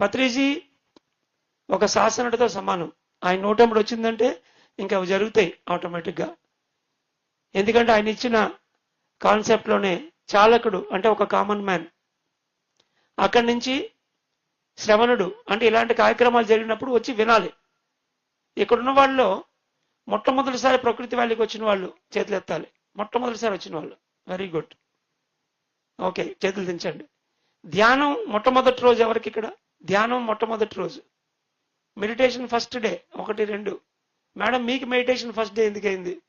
పత్రిజీ ఒక శాసనుడితో సమానం. ఆయన నోటముడు వచ్చిందంటే ఇంకా అవి జరుగుతాయి ఆటోమేటిక్గా ఎందుకంటే ఆయన ఇచ్చిన కాన్సెప్ట్లోనే చాలకుడు అంటే ఒక కామన్ మ్యాన్ అక్కడి నుంచి శ్రవణుడు అంటే ఇలాంటి కార్యక్రమాలు జరిగినప్పుడు వచ్చి వినాలి. ఇక్కడున్న వాళ్ళలో మొట్టమొదటిసారి ప్రకృతి వాళ్ళకి వచ్చిన వాళ్ళు చేతులు ఎత్తాలి. మొట్టమొదటిసారి వచ్చిన వాళ్ళు. వెరీ గుడ్ ఓకే చేతులు దించండి. ధ్యానం మొట్టమొదటి రోజు ఎవరికి ఇక్కడ? ధ్యానం మొట్టమొదటి రోజు. మెడిటేషన్ ఫస్ట్ డే ఒకటి రెండు. మేడం మీకు మెడిటేషన్ ఫస్ట్ డే ఎందుకైంది?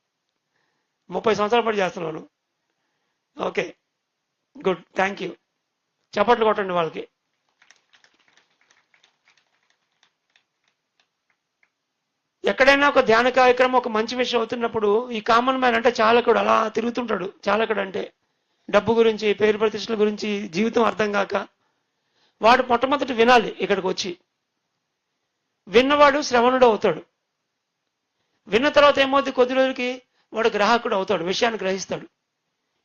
ముప్పై సంవత్సరాల పాటు చేస్తున్నాను. ఓకే గుడ్ థ్యాంక్ యూ చప్పట్లు కొట్టండి వాళ్ళకి. ఎక్కడైనా ఒక ధ్యాన కార్యక్రమం ఒక మంచి విషయం అవుతున్నప్పుడు ఈ కామన్ మ్యాన్ అంటే చాలకుడు అలా తిరుగుతుంటాడు. చాలకుడు అంటే డబ్బు గురించి పేరు ప్రతిష్టల గురించి జీవితం అర్థం కాక వాడు మొట్టమొదటి వినాలి ఇక్కడికి వచ్చి. విన్నవాడు శ్రవణుడు అవుతాడు. విన్న తర్వాత ఏమవుతుంది కొద్ది రోజులకి వాడు గ్రాహకుడు అవుతాడు విషయాన్ని గ్రహిస్తాడు.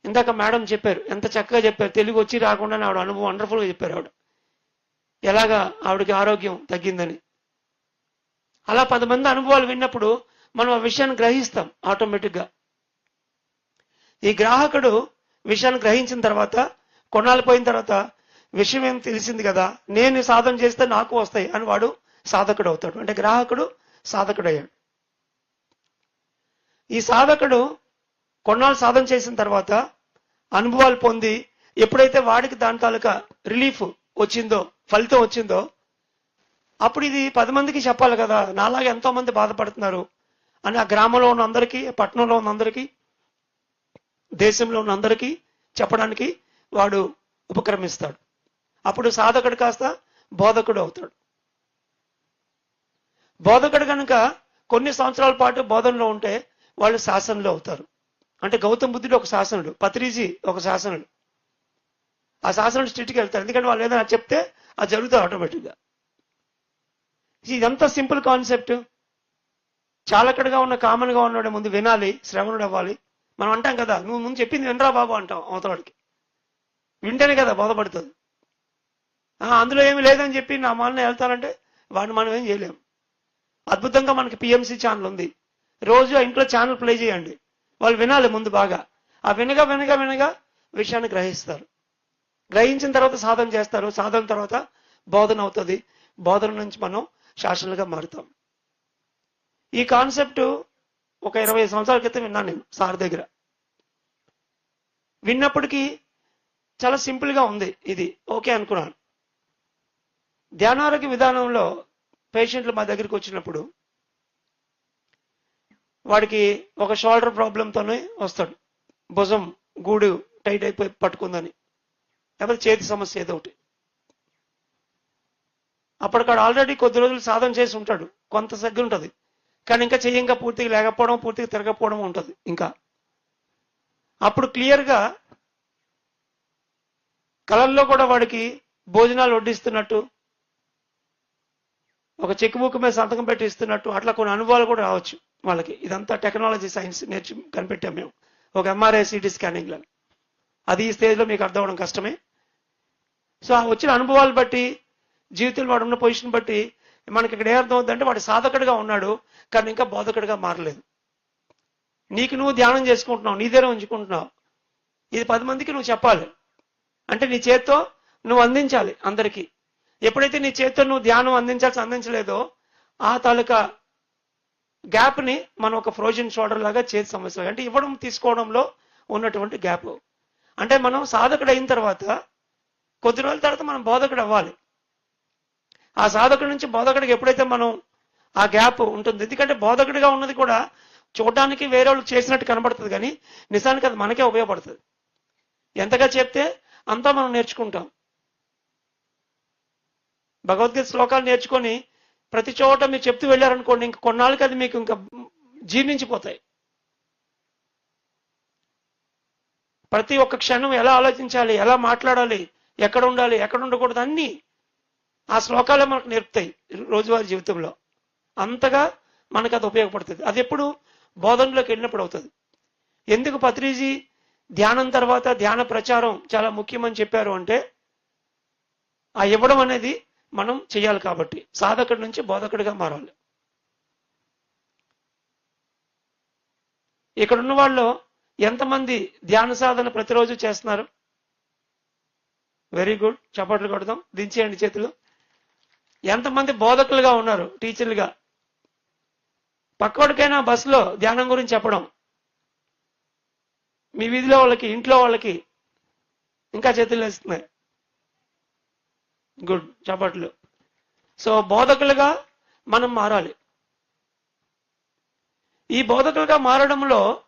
ఇందాక మేడం చెప్పారు ఎంత చక్కగా చెప్పారు. తెలుగు వచ్చి రాకుండా ఆవిడ అనుభవం వండర్ఫుల్గా చెప్పారు ఆవిడ. ఎలాగా ఆవిడకి ఆరోగ్యం తగ్గిందని. అలా పది మంది అనుభవాలు విన్నప్పుడు మనం ఆ విషయాన్ని గ్రహిస్తాం ఆటోమేటిక్గా. ఈ గ్రాహకుడు విషయాన్ని గ్రహించిన తర్వాత కొన్నాళ్ళు పోయిన తర్వాత విషయం ఏం తెలిసింది కదా నేను సాధన చేస్తే నాకు వస్తాయి అని వాడు సాధకుడు అవుతాడు. అంటే గ్రాహకుడు సాధకుడు అయ్యాడు ఈ సాధకుడు కొన్నాళ్ళు సాధన చేసిన తర్వాత అనుభవాలు పొంది ఎప్పుడైతే వాడికి దాని తాలూకా రిలీఫ్ వచ్చిందో ఫలితం వచ్చిందో అప్పుడు ఇది పది మందికి చెప్పాలి కదా నాలాగా ఎంతో మంది బాధపడుతున్నారు అని ఆ గ్రామంలో ఉన్న అందరికీ పట్టణంలో ఉన్న అందరికీ దేశంలో ఉన్న అందరికీ చెప్పడానికి వాడు ఉపక్రమిస్తాడు. అప్పుడు సాధకుడు కాస్త బోధకుడు అవుతాడు. బోధకుడు కనుక కొన్ని సంవత్సరాల పాటు బోధనలో ఉంటే వాళ్ళు శాసనలో అవుతారు. అంటే గౌతమ్ బుద్ధుడు ఒక శాసనుడు పత్రిజీ ఒక శాసనుడు. ఆ శాసనుడు స్ట్రిక్ట్కి వెళ్తారు. ఎందుకంటే వాళ్ళు ఏదైనా చెప్తే అది జరుగుతుంది ఆటోమేటిక్గా. ఇదంతా సింపుల్ కాన్సెప్ట్. చాలకడగా ఉన్న కామన్గా ఉన్నాడు ముందు వినాలి శ్రవణుడు అవ్వాలి. మనం అంటాం కదా నువ్వు ముందు చెప్పింది వినరా బాబు అంటాం అవతలవాడికి వింటేనే కదా బోధపడుతుంది. అందులో ఏమి లేదని చెప్పి నా మాలన వెళ్తారంటే వాడిని మనం ఏం చేయలేం. అద్భుతంగా మనకి పిఎంసి ఛానల్ ఉంది. రోజు ఆ ఇంట్లో ఛానల్ ప్లే చేయండి. వాళ్ళు వినాలి ముందు బాగా. ఆ వినగా వినగా వినగా విషయాన్ని గ్రహిస్తారు. గ్రహించిన తర్వాత సాధన చేస్తారు. సాధన తర్వాత బోధన అవుతుంది. బోధన నుంచి మనం శాసనలుగా మారుతాం. ఈ కాన్సెప్ట్ ఒక ఇరవై సంవత్సరాల క్రితం విన్నాను నేను సార్ దగ్గర. విన్నప్పటికీ చాలా సింపుల్గా ఉంది ఇది. ఓకే అనుకున్నాను. ధ్యానారోగ్య విధానంలో పేషెంట్లు మా దగ్గరికి వచ్చినప్పుడు వాడికి ఒక షోల్డర్ ప్రాబ్లంతోనే వస్తాడు. భుజం గూడు టైట్ అయిపోయి పట్టుకుందని. లేకపోతే చేతి సమస్య ఏదో ఒకటి. అప్పటికాడు ఆల్రెడీ కొద్ది రోజులు సాధన చేసి ఉంటాడు. కొంత సగ్గు ఉంటుంది. కానీ ఇంకా చెయ్యి ఇంకా పూర్తిగా లేకపోవడం పూర్తిగా తిరగకపోవడం ఉంటుంది ఇంకా. అప్పుడు క్లియర్గా కళల్లో కూడా వాడికి భోజనాలు వడ్డిస్తున్నట్టు ఒక చెక్ బుక్ మీద సంతకం పెట్టి ఇస్తున్నట్టు అట్లా కొన్ని అనుభవాలు కూడా రావచ్చు వాళ్ళకి. ఇదంతా టెక్నాలజీ సైన్స్ నేర్చు కనిపెట్టాం మేము. ఒక ఎంఆర్ఐ సిటీ స్కానింగ్లో అది ఈ స్టేజ్లో మీకు అర్థం అవడం కష్టమే. సో ఆ వచ్చిన అనుభవాలు బట్టి జీవితంలో వాడు ఉన్న పొజిషన్ బట్టి మనకి ఇక్కడ ఏ అర్థం అవుతుందంటే వాడు సాధకుడిగా ఉన్నాడు కానీ ఇంకా బోధకుడిగా మారలేదు. నీకు నువ్వు ధ్యానం చేసుకుంటున్నావు నీ దగ్గర ఉంచుకుంటున్నావు. ఇది పది మందికి నువ్వు చెప్పాలి. అంటే నీ చేత్తో నువ్వు అందించాలి అందరికీ. ఎప్పుడైతే నీ చేతితో నువ్వు ధ్యానం అందించాల్సి అందించలేదో ఆ తాలూకా గ్యాప్ని మనం ఒక ఫ్రోజన్ షోల్డర్ లాగా చేతి సమస్య అంటే ఇవ్వడం తీసుకోవడంలో ఉన్నటువంటి గ్యాప్. అంటే మనం సాధకుడు అయిన తర్వాత కొద్ది రోజుల తర్వాత మనం బోధకుడు అవ్వాలి. ఆ సాధకుడి నుంచి బోధకుడికి ఎప్పుడైతే మనం ఆ గ్యాప్ ఉంటుంది ఎందుకంటే బోధకుడిగా ఉన్నది కూడా చూడడానికి వేరే వాళ్ళు చేసినట్టు కనబడుతుంది కానీ నిజానికి అది మనకే ఉపయోగపడుతుంది. ఎంతగా చెప్తే అంతా మనం నేర్చుకుంటాం. భగవద్గీత శ్లోకాలు నేర్చుకొని ప్రతి చోట మీరు చెప్తూ వెళ్ళారనుకోండి ఇంక కొన్నాళ్ళకి అది మీకు ఇంకా జీర్ణించిపోతాయి. ప్రతి ఒక్క క్షణం ఎలా ఆలోచించాలి ఎలా మాట్లాడాలి ఎక్కడ ఉండాలి ఎక్కడ ఉండకూడదు అన్ని ఆ శ్లోకాలే మనకు నేర్పుతాయి రోజువారీ జీవితంలో. అంతగా మనకు అది ఉపయోగపడుతుంది. అది ఎప్పుడు బోధనలోకి వెళ్ళినప్పుడు అవుతుంది. ఎందుకు పత్రిజీ ధ్యానం తర్వాత ధ్యాన ప్రచారం చాలా ముఖ్యమని చెప్పారు అంటే ఆ ఇవ్వడం అనేది మనం చేయాలి కాబట్టి. సాధకుడి నుంచి బోధకుడిగా మారాలి. ఇక్కడ ఉన్న వాళ్ళు ఎంతమంది ధ్యాన సాధన ప్రతిరోజు చేస్తున్నారు? వెరీ గుడ్ చప్పట్లు కొడదాం. దించేయండి చేతులు. ఎంతమంది బోధకులుగా ఉన్నారు? టీచర్లుగా. పక్కోడికైనా బస్సులో ధ్యానం గురించి చెప్పడం. మీ వీధిలో వాళ్ళకి ఇంట్లో వాళ్ళకి ఇంకా చేతులు వేస్తున్నాయి గుడ్ చప్పట్లు. సో బోధకులుగా మనం మారాలి. ఈ బోధకులుగా మారడంలో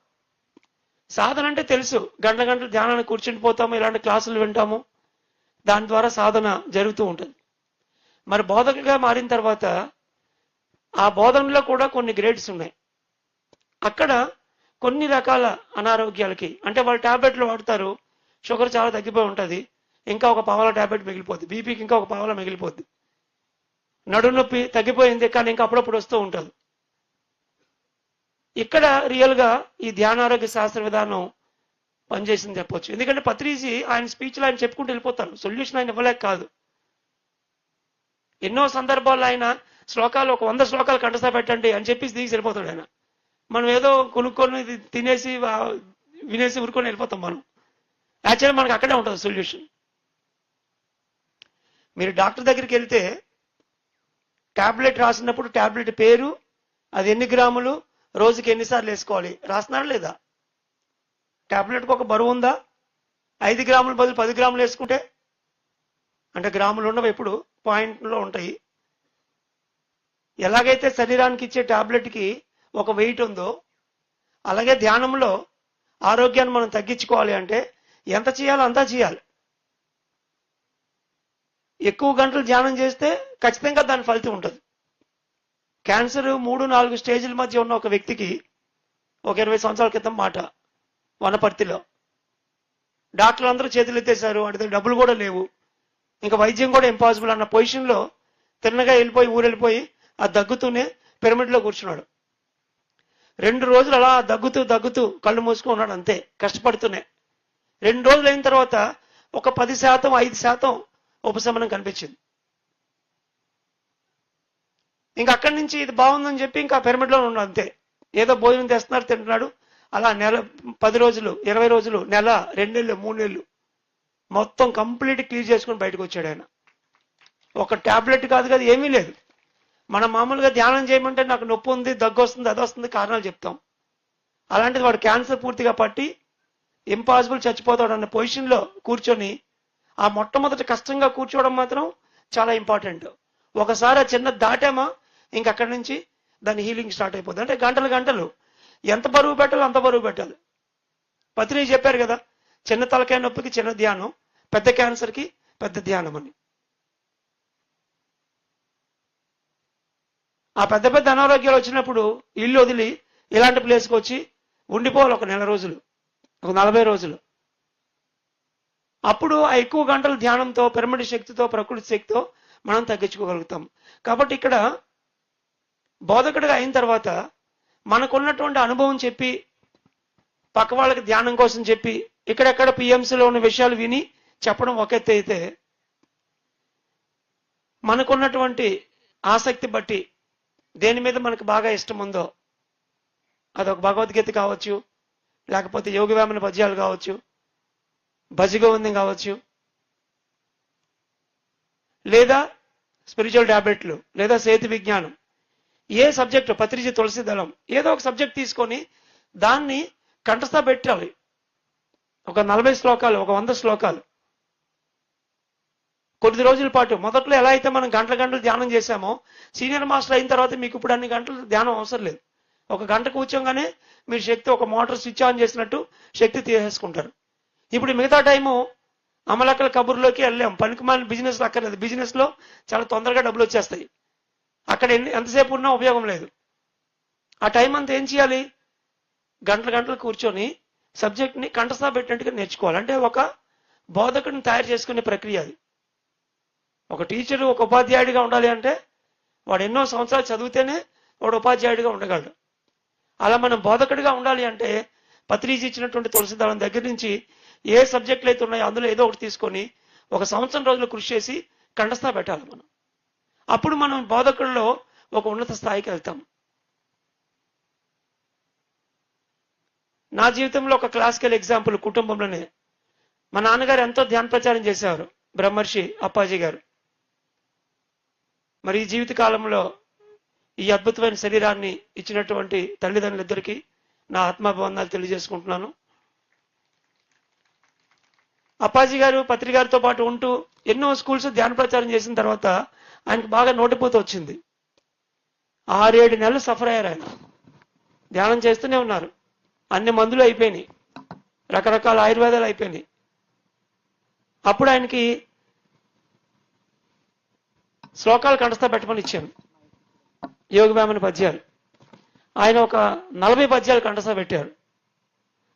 సాధన అంటే తెలుసు. గంట గంటలు ధ్యానాన్ని కూర్చుని పోతాము ఇలాంటి క్లాసులు వింటాము. దాని ద్వారా సాధన జరుగుతూ ఉంటుంది. మరి బోధకులుగా మారిన తర్వాత ఆ బోధనలో కూడా కొన్ని గ్రేడ్స్ ఉన్నాయి. అక్కడ కొన్ని రకాల అనారోగ్యాలకి అంటే వాళ్ళు టాబ్లెట్లు వాడతారు షుగర్ చాలా తగ్గిపోయి ఉంటుంది. ఇంకా ఒక పావల టాబ్లెట్ మిగిలిపోద్ది. బీపీకి ఇంకా ఒక పావల మిగిలిపోద్ది. నడు నొప్పి తగ్గిపోయింది కానీ ఇంకా అప్పుడప్పుడు వస్తూ ఉంటుంది. ఇక్కడ రియల్గా ఈ ధ్యానారోగ్య శాస్త్ర విధానం పనిచేసింది చెప్పొచ్చు. ఎందుకంటే పత్రిజీ ఆయన స్పీచ్లో ఆయన చెప్పుకుంటూ వెళ్ళిపోతారు. సొల్యూషన్ ఆయన ఇవ్వలేక కాదు. ఎన్నో సందర్భాల్లో ఆయన శ్లోకాలు ఒక వంద శ్లోకాలు కంటసా పెట్టండి అని చెప్పి దిగి వెళ్ళిపోతాడు ఆయన. మనం ఏదో కొనుక్కొని తినేసి వినేసి ఊరుకొని వెళ్ళిపోతాం మనం. యాక్చువల్లీ మనకు అక్కడే ఉంటుంది సొల్యూషన్ మీరు డాక్టర్ దగ్గరికి వెళ్తే ట్యాబ్లెట్ రాసినప్పుడు ట్యాబ్లెట్ పేరు అది ఎన్ని గ్రాములు రోజుకి ఎన్నిసార్లు వేసుకోవాలి? రాస్తున్నారా లేదా? ట్యాబ్లెట్కి ఒక బరువు ఉందా? ఐదు గ్రాముల బదులు పది గ్రాములు వేసుకుంటే? అంటే గ్రాములు ఉండవు ఎప్పుడు? పాయింట్లో ఉంటాయి. ఎలాగైతే శరీరానికి ఇచ్చే ట్యాబ్లెట్కి ఒక వెయిట్ ఉందో అలాగే ధ్యానంలో ఆరోగ్యాన్ని మనం తగ్గించుకోవాలి అంటే ఎంత చేయాలో అంతా చేయాలి. ఎక్కువ గంటలు ధ్యానం చేస్తే ఖచ్చితంగా దాని ఫలితం ఉంటుంది. క్యాన్సర్ మూడు నాలుగు స్టేజ్ల మధ్య ఉన్న ఒక వ్యక్తికి ఒక ఇరవై సంవత్సరాల క్రితం మాట వనపర్తిలో. డాక్టర్లు అందరూ చేతులు ఎత్తేశారు అంటే డబ్బులు కూడా లేవు. ఇంకా వైద్యం కూడా ఇంపాసిబుల్ అన్న పొజిషన్లో తిన్నగా వెళ్ళిపోయి ఊరెళ్ళిపోయి ఆ దగ్గుతూనే పిరమిడ్లో కూర్చున్నాడు. రెండు రోజులు అలా దగ్గుతూ దగ్గుతూ కళ్ళు మూసుకుని ఉన్నాడు అంతే కష్టపడుతూనే. రెండు రోజులు అయిన తర్వాత ఒక పది శాతం ఐదు శాతం ఉపశమనం కనిపించింది. ఇంకా అక్కడి నుంచి ఇది బాగుందని చెప్పి ఇంకా పిరమిడ్లో ఉన్నాడు అంతే. ఏదో భోజనం తెస్తున్నారు తింటున్నాడు. అలా నెల పది రోజులు ఇరవై రోజులు నెల రెండు నెలలు మూడు నెలలు మొత్తం కంప్లీట్ క్లియర్ చేసుకుని బయటకు వచ్చాడు ఆయన. ఒక టాబ్లెట్ కాదు కదా ఏమీ లేదు. మనం మామూలుగా ధ్యానం చేయమంటే నాకు నొప్పి ఉంది దగ్గు వస్తుంది అది వస్తుంది కారణాలు చెప్తాం. అలాంటిది వాడు క్యాన్సర్ పూర్తిగా పట్టి ఇంపాసిబుల్ చచ్చిపోతాడు అన్న పొజిషన్లో కూర్చొని ఆ మొట్టమొదటి కష్టంగా కూర్చోవడం మాత్రం చాలా ఇంపార్టెంట్. ఒకసారి ఆ చిన్న దాటామా ఇంక అక్కడి నుంచి దాని హీలింగ్ స్టార్ట్ అయిపోతుంది అంటే గంటలు గంటలు. ఎంత బరువు పెట్టాలో అంత బరువు పెట్టాలి. పత్రి చెప్పారు కదా చిన్న తలకాయ నొప్పికి చిన్న ధ్యానం పెద్ద క్యాన్సర్కి పెద్ద ధ్యానం అని. ఆ పెద్ద పెద్ద అనారోగ్యాలు వచ్చినప్పుడు ఇల్లు వదిలి ఇలాంటి ప్లేస్కి వచ్చి ఉండిపోవాలి ఒక నెల రోజులు ఒక నలభై రోజులు. అప్పుడు ఆ ఎక్కువ గంటల ధ్యానంతో పిరమిడ్ శక్తితో ప్రకృతి శక్తితో మనం తగ్గించుకోగలుగుతాం. కాబట్టి ఇక్కడ బోధకుడిగా అయిన తర్వాత మనకున్నటువంటి అనుభవం చెప్పి పక్క వాళ్ళకి ధ్యానం కోసం చెప్పి ఇక్కడెక్కడ పిఎంసీలో ఉన్న విషయాలు విని చెప్పడం ఒక ఎత్తు అయితే మనకున్నటువంటి ఆసక్తి బట్టి దేని మీద మనకు బాగా ఇష్టం ఉందో అదొక భగవద్గీత కావచ్చు లేకపోతే యోగి వేమన పద్యాలు కావచ్చు భజగోవిందం కావచ్చు. లేదా స్పిరిచువల్ ట్యాబ్లెట్లు లేదా సేతు విజ్ఞానం. ఏ సబ్జెక్టు పత్రిజ తులసి దళం ఏదో ఒక సబ్జెక్ట్ తీసుకొని దాన్ని కంఠస్థ పెట్టాలి. ఒక నలభై శ్లోకాలు ఒక వంద శ్లోకాలు. కొద్ది రోజుల పాటు మొదట్లో ఎలా అయితే మనం గంటల గంటలు ధ్యానం చేశామో సీనియర్ మాస్టర్ అయిన తర్వాత మీకు ఇప్పుడు అన్ని గంటలు ధ్యానం అవసరం లేదు. ఒక గంట కూర్చోగానే మీరు శక్తి ఒక మోటార్ స్విచ్ ఆన్ చేసినట్టు శక్తి తీసేసుకుంటారు. ఇప్పుడు మిగతా టైము అమలక్కల కబుర్లోకి వెళ్ళాం. పనికి మాలిన బిజినెస్ అక్కర్లేదు. బిజినెస్లో చాలా తొందరగా డబ్బులు వచ్చేస్తాయి. అక్కడ ఎన్ని ఎంతసేపు ఉన్నా ఉపయోగం లేదు. ఆ టైం అంతా ఏం చేయాలి? గంటల గంటలు కూర్చొని సబ్జెక్ట్ని కంఠస్థా పెట్టినట్టుగా నేర్చుకోవాలి. అంటే ఒక బోధకుడిని తయారు చేసుకునే ప్రక్రియ అది. ఒక టీచర్ ఒక ఉపాధ్యాయుడిగా ఉండాలి అంటే వాడు ఎన్నో సంవత్సరాలు చదివితేనే వాడు ఉపాధ్యాయుడిగా ఉండగలడు. అలా మనం బోధకుడిగా ఉండాలి అంటే పత్రిజీ ఇచ్చినటువంటి తులసి దగ్గర నుంచి ఏ సబ్జెక్టులు అయితే ఉన్నాయో అందులో ఏదో ఒకటి తీసుకొని ఒక సంవత్సరం రోజులు కృషి చేసి కండస్థా పెట్టాలి మనం. అప్పుడు మనం బోధకుల్లో ఒక ఉన్నత స్థాయికి వెళ్తాం. నా జీవితంలో ఒక క్లాసికల్ ఎగ్జాంపుల్ కుటుంబంలోనే. మా నాన్నగారు ఎంతో ధ్యాన ప్రచారం చేసేవారు బ్రహ్మర్షి అప్పాజీ గారు. మరి ఈ జీవిత కాలంలో ఈ అద్భుతమైన శరీరాన్ని ఇచ్చినటువంటి తల్లిదండ్రులిద్దరికీ నా ఆత్మాభివందనాలు తెలియజేసుకుంటున్నాను. అప్పాజీ గారు పత్రి గారితో పాటు ఉంటూ ఎన్నో స్కూల్స్ ధ్యాన ప్రచారం చేసిన తర్వాత ఆయనకు బాగా నోటిపోత వచ్చింది. ఆరేడు నెలలు సఫర్ అయ్యారు ఆయన. ధ్యానం చేస్తూనే ఉన్నారు. అన్ని మందులు అయిపోయినాయి. రకరకాల ఆయుర్వేదాలు అయిపోయినాయి. అప్పుడు ఆయనకి శ్లోకాలు కంఠస్థ పెట్టమని ఇచ్చాను. యోగవేమన పద్యాలు. ఆయన ఒక నలభై పద్యాలు కంఠస్థ పెట్టారు.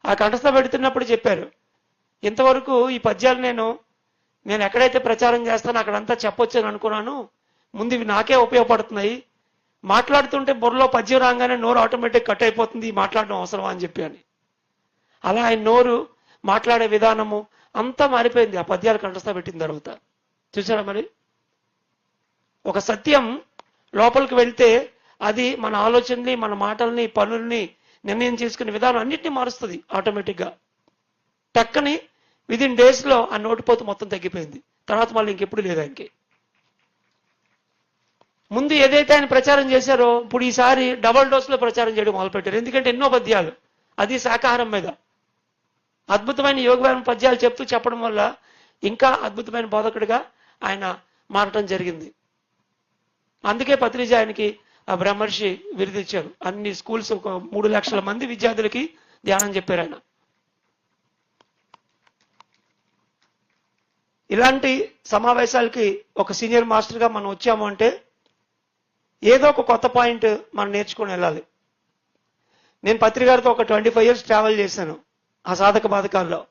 ఆ కంఠస్థ పెడుతున్నప్పుడు చెప్పారు ఇంతవరకు ఈ పద్యాలు నేను నేను ఎక్కడైతే ప్రచారం చేస్తానో అక్కడంతా చెప్పొచ్చని అనుకున్నాను. ముందు ఇవి నాకే ఉపయోగపడుతున్నాయి. మాట్లాడుతుంటే బుర్రలో పద్యం రాగానే నోరు ఆటోమేటిక్ కట్ అయిపోతుంది మాట్లాడడం అవసరమా అని చెప్పి అని. అలా ఆయన నోరు మాట్లాడే విధానము అంతా మారిపోయింది. ఆ పద్యాలు కంఠస్థ పెట్టిన తర్వాత. చూసారా మరి? ఒక సత్యం లోపలికి వెళ్తే అది మన ఆలోచనని మన మాటల్ని పనుల్ని నిర్ణయం చేసుకునే విధానం అన్నింటినీ మారుస్తుంది ఆటోమేటిక్గా. టక్కని విదిన్ డేస్లో ఆ నోటిపోతు మొత్తం తగ్గిపోయింది. తర్వాత మళ్ళీ ఇంకెప్పుడు లేదు ఆయనకి. ముందు ఏదైతే ఆయన ప్రచారం చేశారో ఇప్పుడు ఈసారి డబల్ డోస్లో ప్రచారం చేయడం మొదలుపెట్టారు. ఎందుకంటే ఎన్నో పద్యాలు. అది శాకాహారం మీద. అద్భుతమైన యోగవారం పద్యాలు చెప్తూ చెప్పడం వల్ల ఇంకా అద్భుతమైన బోధకుడిగా ఆయన మారటం జరిగింది. అందుకే పత్రిజ ఆయనకి ఆ బ్రహ్మర్షి విరుదిచ్చారు. అన్ని స్కూల్స్ ఒక మూడు లక్షల మంది విద్యార్థులకి ధ్యానం చెప్పారు ఆయన. ఇలాంటి సమావేశాలకి ఒక సీనియర్ మాస్టర్గా మనం వచ్చాము అంటే ఏదో ఒక కొత్త పాయింట్ మనం నేర్చుకుని వెళ్ళాలి. నేను పత్రికారితో ఒక ట్వంటీ ఫైవ్ ఇయర్స్ ట్రావెల్ చేశాను ఆ సాధక బాధకాల్లో.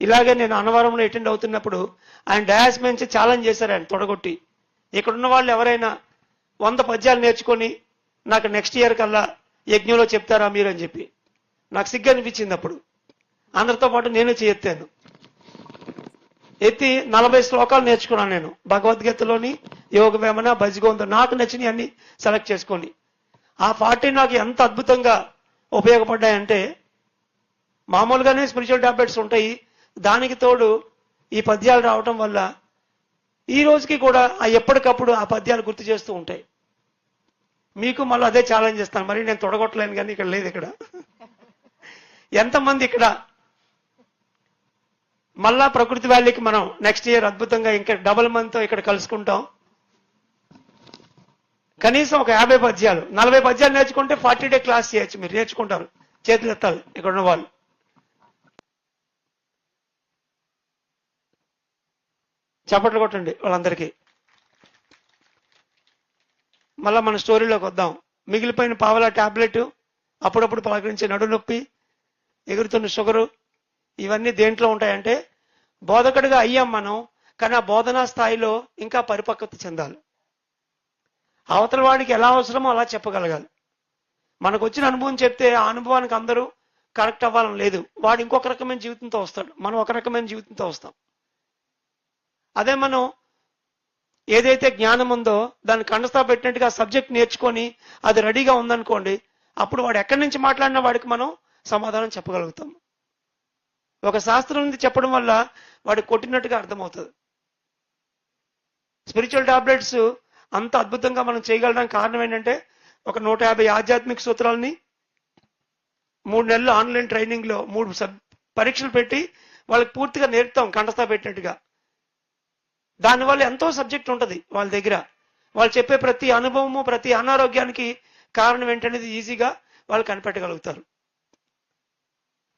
ఇలాగే నేను అన్నవరంలో అటెండ్ అవుతున్నప్పుడు ఆయన డయాస్ నుంచి ఛాలెంజ్ చేశారు ఆయన తొడగొట్టి. ఇక్కడున్న వాళ్ళు ఎవరైనా వంద పద్యాలు నేర్చుకొని నాకు నెక్స్ట్ ఇయర్ కల్లా యజ్ఞంలో చెప్తారా మీరు అని చెప్పి. నాకు సిగ్గు అనిపించింది అప్పుడు. అందరితో పాటు నేను చేయెత్తాను. ఎత్తి నలభై శ్లోకాలు నేర్చుకున్నాను నేను. భగవద్గీతలోని యోగ వేమన భజగోంద నాకు నచ్చినవి అన్ని సెలెక్ట్ చేసుకొని ఆ ఫార్టీ నాకు ఎంత అద్భుతంగా ఉపయోగపడ్డాయంటే మామూలుగానే స్పిరిచువల్ టాబ్లెట్స్ ఉంటాయి. దానికి తోడు ఈ పద్యాలు రావటం వల్ల ఈ రోజుకి కూడా ఆ ఎప్పటికప్పుడు ఆ పద్యాలు గుర్తు చేస్తూ ఉంటాయి. మీకు మళ్ళీ అదే ఛాలెంజ్ చేస్తాను. మరి నేను తొడగొట్టలేను కానీ ఇక్కడ లేదు ఇక్కడ. ఎంతమంది ఇక్కడ మళ్ళా ప్రకృతి వ్యాలీకి మనం నెక్స్ట్ ఇయర్ అద్భుతంగా ఇంకా డబల్ మంత్ ఇక్కడ కలుసుకుంటాం. కనీసం ఒక యాభై పద్యాలు నలభై పద్యాలు నేర్చుకుంటే ఫార్టీ డే క్లాస్ చేయొచ్చు మీరు నేర్చుకుంటారు. చేతులు ఎత్తాలి ఇక్కడ ఉన్న వాళ్ళు. చప్పట్లు కొట్టండి వాళ్ళందరికీ. మళ్ళా మన స్టోరీలోకి వద్దాం. మిగిలిపోయిన పావలా టాబ్లెట్ అప్పుడప్పుడు పలకరించే నడు నొప్పి ఎగురుతున్న షుగరు ఇవన్నీ దేంట్లో ఉంటాయంటే బోధకుడిగా అయ్యాం మనం కానీ ఆ బోధనా స్థాయిలో ఇంకా పరిపక్వత చెందాలి. అవతల వాడికి ఎలా అవసరమో అలా చెప్పగలగాలి. మనకు వచ్చిన అనుభవం చెప్తే ఆ అనుభవానికి అందరూ కరెక్ట్ అవ్వాలని లేదు. వాడు ఇంకొక రకమైన జీవితంతో వస్తాడు. మనం ఒక రకమైన జీవితంతో వస్తాం. అదే మనం ఏదైతే జ్ఞానం ఉందో దాన్ని కండస్థా పెట్టినట్టుగా సబ్జెక్ట్ నేర్చుకొని అది రెడీగా ఉందనుకోండి అప్పుడు వాడు ఎక్కడి నుంచి మాట్లాడినా వాడికి మనం సమాధానం చెప్పగలుగుతాం. ఒక శాస్త్రం నుంచి చెప్పడం వల్ల వాడు కొట్టినట్టుగా అర్థమవుతుంది. స్పిరిచువల్ టాబ్లెట్స్ అంత అద్భుతంగా మనం చేయగలడానికి కారణం ఏంటంటే ఒక నూట యాభై ఆధ్యాత్మిక సూత్రాలని మూడు నెలలు ఆన్లైన్ ట్రైనింగ్లో మూడు సబ్ పరీక్షలు పెట్టి వాళ్ళకి పూర్తిగా నేర్పుతాం కంఠస్థ పెట్టినట్టుగా. దానివల్ల ఎంతో సబ్జెక్ట్ ఉంటుంది వాళ్ళ దగ్గర. వాళ్ళు చెప్పే ప్రతి అనుభవము ప్రతి అనారోగ్యానికి కారణం ఏంటనేది ఈజీగా వాళ్ళు కనిపెట్టగలుగుతారు.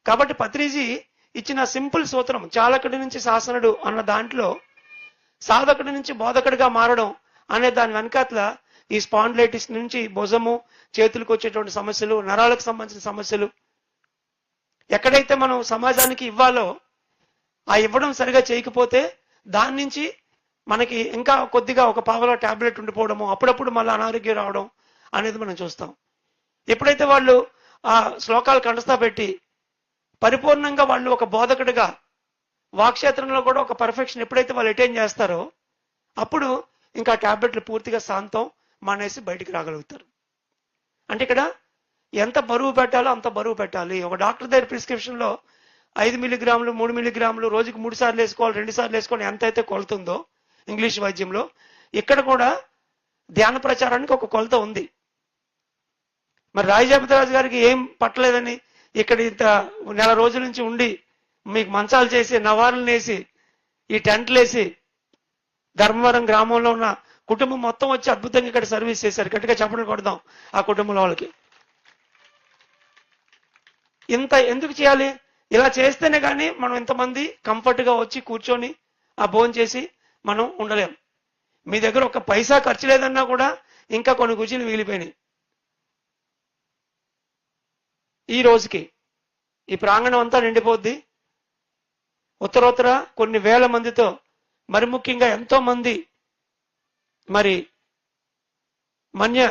కాబట్టి పత్రిజీ ఇచ్చిన సింపుల్ సూత్రం చాలకుడి నుంచి శాసనుడు అన్న దాంట్లో సాధకుడి నుంచి బోధకుడిగా మారడం అనే దాని వెనకాతల ఈ స్పాండ్లైటిస్ నుంచి భుజము చేతులకు వచ్చేటువంటి సమస్యలు నరాలకు సంబంధించిన సమస్యలు ఎక్కడైతే మనం సమాజానికి ఇవ్వాలో ఆ ఇవ్వడం సరిగా చేయకపోతే దాని నుంచి మనకి ఇంకా కొద్దిగా ఒక పావలో టాబ్లెట్ ఉండిపోవడము అప్పుడప్పుడు మళ్ళీ అనారోగ్యం రావడం అనేది మనం చూస్తాం. ఎప్పుడైతే వాళ్ళు ఆ శ్లోకాలు కంఠస్థా పెట్టి పరిపూర్ణంగా వాళ్ళు ఒక బోధకుడిగా వాక్షేత్రంలో కూడా ఒక పర్ఫెక్షన్ ఎప్పుడైతే వాళ్ళు అటైన్ చేస్తారో అప్పుడు ఇంకా టాబ్లెట్లు పూర్తిగా శాంతం మానేసి బయటికి రాగలుగుతారు. అంటే ఇక్కడ ఎంత బరువు పెట్టాలో అంత బరువు పెట్టాలి. ఒక డాక్టర్ దగ్గర ప్రిస్క్రిప్షన్లో ఐదు మిల్లీగ్రాములు మూడు మిల్లీగ్రాములు రోజుకి మూడు సార్లు వేసుకోవాలి రెండు సార్లు వేసుకోవాలి ఎంత అయితే కొలుతుందో ఇంగ్లీష్ వైద్యంలో ఇక్కడ కూడా ధ్యాన ప్రచారానికి ఒక కొలత ఉంది. మరి రాయి జగపతిరాజు గారికి ఏం పట్టలేదని ఇక్కడ ఇంత నెల రోజుల నుంచి ఉండి మీకు మంచాలు చేసి నవారులు వేసి ఈ టెంట్లు వేసి ధర్మవరం గ్రామంలో ఉన్న కుటుంబం మొత్తం వచ్చి అద్భుతంగా ఇక్కడ సర్వీస్ చేశారు. గట్టిగా చెప్పడం కొడదాం ఆ కుటుంబంలో వాళ్ళకి. ఇంత ఎందుకు చేయాలి? ఇలా చేస్తేనే కానీ మనం ఇంతమంది కంఫర్ట్గా వచ్చి కూర్చొని ఆ భోజనం చేసి మనం ఉండలేం. మీ దగ్గర ఒక పైసా ఖర్చు లేదన్నా కూడా ఇంకా కొన్ని కుర్చీలు మిగిలిపోయినాయి. ఈ రోజుకి ఈ ప్రాంగణం అంతా నిండిపోద్ది. ఉత్తరోత్తర కొన్ని వేల మందితో మరి ముఖ్యంగా ఎంతో మంది మరి మన్య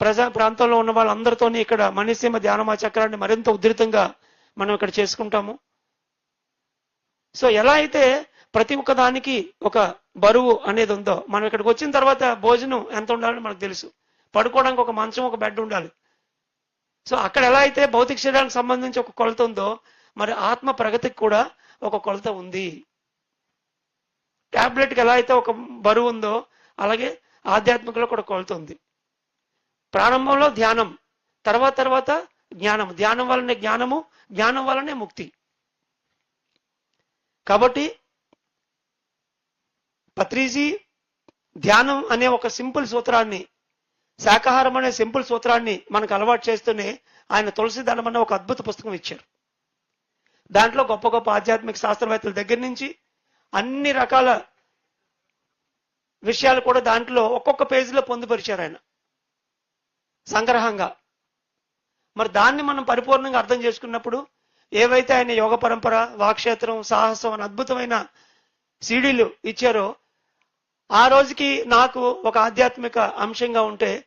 ప్రజా ప్రాంతంలో ఉన్న వాళ్ళందరితోని ఇక్కడ మణిసీమ ధ్యానమా చక్రాన్ని మరింత ఉధృతంగా మనం ఇక్కడ చేసుకుంటాము. సో ఎలా అయితే ప్రతి ఒక్క దానికి ఒక బరువు అనేది ఉందో మనం ఇక్కడికి వచ్చిన తర్వాత భోజనం ఎంత ఉండాలని మనకు తెలుసు. పడుకోవడానికి ఒక మంచం ఒక బెడ్ ఉండాలి. సో అక్కడ ఎలా అయితే భౌతిక శరీరానికి సంబంధించి ఒక కొలత ఉందో మరి ఆత్మ ప్రగతికి కూడా ఒక కొలత ఉంది. ట్యాబ్లెట్కి ఎలా అయితే ఒక బరువు ఉందో అలాగే ఆధ్యాత్మికలో కూడా కొలత ఉంది. ప్రారంభంలో ధ్యానం తర్వాత తర్వాత జ్ఞానం. ధ్యానం వల్లనే జ్ఞానము జ్ఞానం వల్లనే ముక్తి. కాబట్టి పత్రిజీ ధ్యానం అనే ఒక సింపుల్ సూత్రాన్ని శాకాహారం అనే సింపుల్ సూత్రాన్ని మనకు అలవాటు చేస్తూనే ఆయన తులసి దళం అనే ఒక అద్భుత పుస్తకం ఇచ్చారు. దాంట్లో గొప్ప గొప్ప ఆధ్యాత్మిక శాస్త్రవేత్తల దగ్గర నుంచి అన్ని రకాల విషయాలు కూడా దాంట్లో ఒక్కొక్క పేజీలో పొందుపరిచారు ఆయన. సంగ్రహంగా. మరి దాన్ని మనం పరిపూర్ణంగా అర్థం చేసుకున్నప్పుడు ఏవైతే ఆయన యోగ పరంపర వాక్షేత్రం సాహసం అని అద్భుతమైన సీడీలు ఇచ్చారో ఆ రోజుకి నాకు ఒక ఆధ్యాత్మిక అంశంగా ఉంటే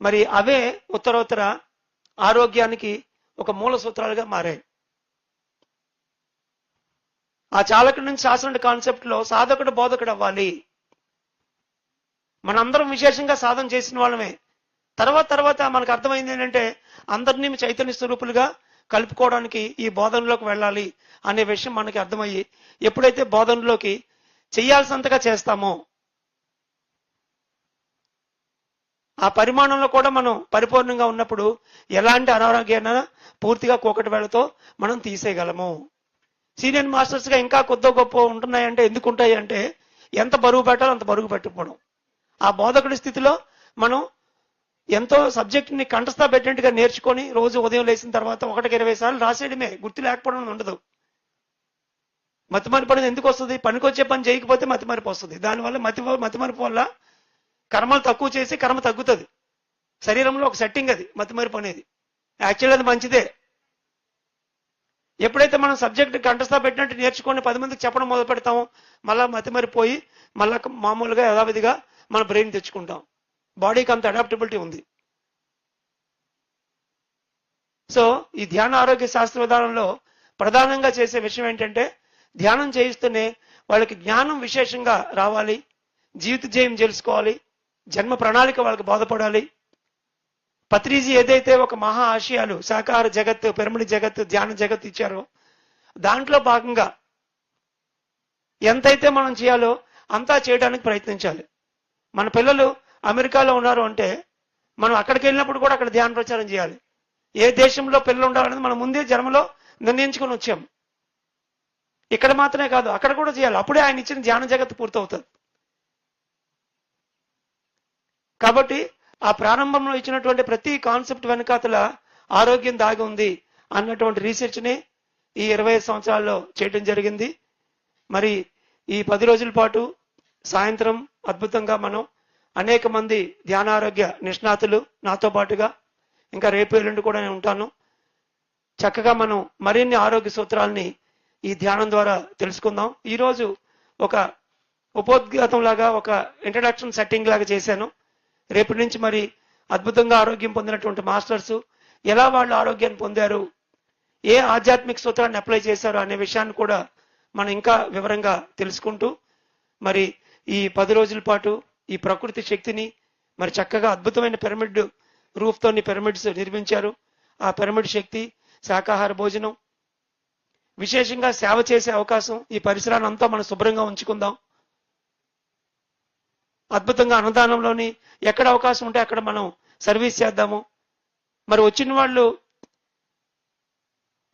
మరి అవే ఉత్తరోత్తర ఆరోగ్యానికి ఒక మూల సూత్రాలుగా మారాయి. ఆ చాలకుడి నుంచి శాసనుడి కాన్సెప్ట్లో సాధకుడు బోధకుడు అవ్వాలి. మనందరం విశేషంగా సాధన చేసిన వాళ్ళమే. తర్వాత తర్వాత మనకు అర్థమైంది ఏంటంటే అందరినీ చైతన్య స్వరూపులుగా కలుపుకోవడానికి ఈ బోధనలోకి వెళ్ళాలి అనే విషయం మనకి అర్థమయ్యి ఎప్పుడైతే బోధనలోకి చేయాల్సినంతగా చేస్తాము. ఆ పరిమాణంలో కూడా మనం పరిపూర్ణంగా ఉన్నప్పుడు ఎలాంటి అనారోగ్యాన్ని పూర్తిగా కోకటి వేళతో మనం తీసేయగలము. సీనియర్ మాస్టర్స్గా ఇంకా కొద్ది గొప్ప ఉంటున్నాయంటే ఎందుకు ఉంటాయి అంటే ఎంత బరువు పెట్టాలో అంత బరువు పెట్టుకోవడం. ఆ బోధకుడి స్థితిలో మనం ఎంతో సబ్జెక్ట్ని కంఠస్థ పెట్టినట్టుగా నేర్చుకొని రోజు ఉదయం లేచిన తర్వాత ఒకటికి ఇరవై సార్లు రాసేయడమే. గుర్తు లేకపోవడం ఉండదు. మతిమరుపు అనేది ఎందుకు వస్తుంది? పనికొచ్చే పని చేయకపోతే మతిమరుపు వస్తుంది. దానివల్ల మతి మతిమరుపు వల్ల కర్మలు తక్కువ చేసి కర్మ తగ్గుతుంది. శరీరంలో ఒక సెట్టింగ్ అది మతిమరుపు అనేది. యాక్చువల్ అది మంచిదే. ఎప్పుడైతే మనం సబ్జెక్ట్ కంఠస్థ పెట్టినట్టు నేర్చుకొని పది మందికి చెప్పడం మొదలు పెడతామో మళ్ళా మతిమరిపోయి మళ్ళా మామూలుగా యథావిధిగా మన బ్రెయిన్ తెచ్చుకుంటాం. బాడీకి అంత అడాప్టబిలిటీ ఉంది. సో ఈ ధ్యాన ఆరోగ్య శాస్త్ర విధానంలో ప్రధానంగా చేసే విషయం ఏంటంటే ధ్యానం చేయిస్తూనే వాళ్ళకి జ్ఞానం విశేషంగా రావాలి జీవిత జయం తెలుసుకోవాలి జన్మ ప్రణాళిక వాళ్ళకి బోధపడాలి. పత్రిజీ ఏదైతే ఒక మహా ఆశయాలు శాకాహార జగత్ పిరమిడ్ జగత్ ధ్యాన జగత్ ఇచ్చారో దాంట్లో భాగంగా ఎంతైతే మనం చేయాలో అంతా చేయడానికి ప్రయత్నించాలి. మన పిల్లలు అమెరికాలో ఉన్నారు అంటే మనం అక్కడికి వెళ్ళినప్పుడు కూడా అక్కడ ధ్యాన ప్రచారం చేయాలి. ఏ దేశంలో పిల్లలు ఉండాలనేది మనం ముందే జన్మలో నిర్ణయించుకొని వచ్చాం. ఇక్కడ మాత్రమే కాదు అక్కడ కూడా చేయాలి. అప్పుడే ఆయన ఇచ్చిన ధ్యాన జగత్తు పూర్తవుతుంది. కాబట్టి ఆ ప్రారంభంలో ఇచ్చినటువంటి ప్రతి కాన్సెప్ట్ వెనకాతల ఆరోగ్యం దాగి ఉంది అన్నటువంటి రీసెర్చ్ని ఈ ఇరవై సంవత్సరాల్లో చేయడం జరిగింది. మరి ఈ పది రోజుల పాటు సాయంత్రం అద్భుతంగా మనం అనేక మంది ధ్యానారోగ్య నిష్ణాతులు నాతో పాటుగా ఇంకా రేపు ఎల్లుండి కూడా నేను ఉంటాను. చక్కగా మనం మరిన్ని ఆరోగ్య సూత్రాలని ఈ ధ్యానం ద్వారా తెలుసుకుందాం. ఈరోజు ఒక ఉపోద్ఘాతం లాగా ఒక ఇంట్రడక్షన్ సెట్టింగ్ లాగా చేశాను. రేపటి నుంచి మరి అద్భుతంగా ఆరోగ్యం పొందినటువంటి మాస్టర్స్ ఎలా వాళ్ళు ఆరోగ్యాన్ని పొందారు ఏ ఆధ్యాత్మిక సూత్రాన్ని అప్లై చేశారు అనే విషయాన్ని కూడా మనం ఇంకా వివరంగా తెలుసుకుంటూ మరి ఈ పది రోజుల పాటు ఈ ప్రకృతి శక్తిని మరి చక్కగా అద్భుతమైన పిరమిడ్ రూఫ్తోని పిరమిడ్స్ నిర్మించారు. ఆ పిరమిడ్ శక్తి శాకాహార భోజనం విశేషంగా సేవ చేసే అవకాశం ఈ పరిసరాన్ని అంతా మనం శుభ్రంగా ఉంచుకుందాం. అద్భుతంగా అన్నదానంలోని ఎక్కడ అవకాశం ఉంటే అక్కడ మనం సర్వీస్ చేద్దాము. మరి వచ్చిన వాళ్ళు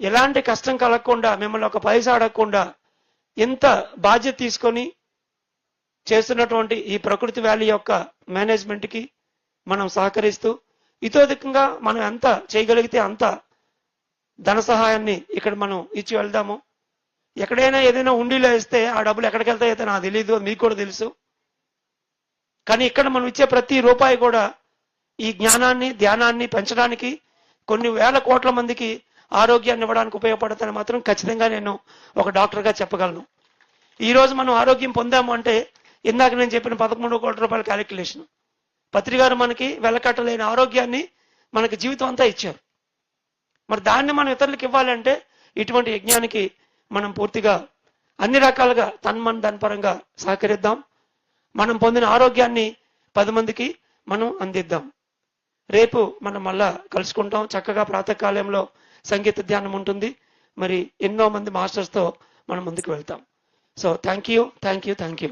ఎలాంటి కష్టం కలగకుండా మిమ్మల్ని ఒక పైసా అడగకుండా ఎంత బాధ్యత తీసుకొని చేస్తున్నటువంటి ఈ ప్రకృతి వ్యాలీ యొక్క మేనేజ్మెంట్కి మనం సహకరిస్తూ ఇతోధికంగా మనం ఎంత చేయగలిగితే అంత ధన సహాయాన్ని ఇక్కడ మనం ఇచ్చి వెళ్దాము. ఎక్కడైనా ఏదైనా ఉండిలో ఇస్తే ఆ డబ్బులు ఎక్కడికి వెళ్తాయో నాకు తెలియదు మీకు కూడా తెలుసు. కానీ ఇక్కడ మనం ఇచ్చే ప్రతి రూపాయి కూడా ఈ జ్ఞానాన్ని ధ్యానాన్ని పెంచడానికి కొన్ని వేల కోట్ల మందికి ఆరోగ్యాన్ని ఇవ్వడానికి ఉపయోగపడతాను మాత్రం ఖచ్చితంగా నేను ఒక డాక్టర్గా చెప్పగలను. ఈరోజు మనం ఆరోగ్యం పొందాము అంటే ఇందాక నేను చెప్పిన పదకొండు కోట్ల రూపాయల క్యాలిక్యులేషన్. పత్రికారు మనకి వెలకట్టలేని ఆరోగ్యాన్ని మనకి జీవితం అంతా ఇచ్చారు. మరి దాన్ని మనం ఇతరులకు ఇవ్వాలంటే ఇటువంటి యజ్ఞానికి మనం పూర్తిగా అన్ని రకాలుగా తన్మన్ పరంగా సహకరిద్దాం. మనం పొందిన ఆరోగ్యాన్ని పది మందికి మనం అందిద్దాం. రేపు మనం మళ్ళా కలుసుకుంటాం. చక్కగా ప్రాతకాలంలో సంగీత ధ్యానం ఉంటుంది. మరి ఎన్నో మంది మాస్టర్స్తో మనం ముందుకు వెళ్తాం. So thank you thank you thank you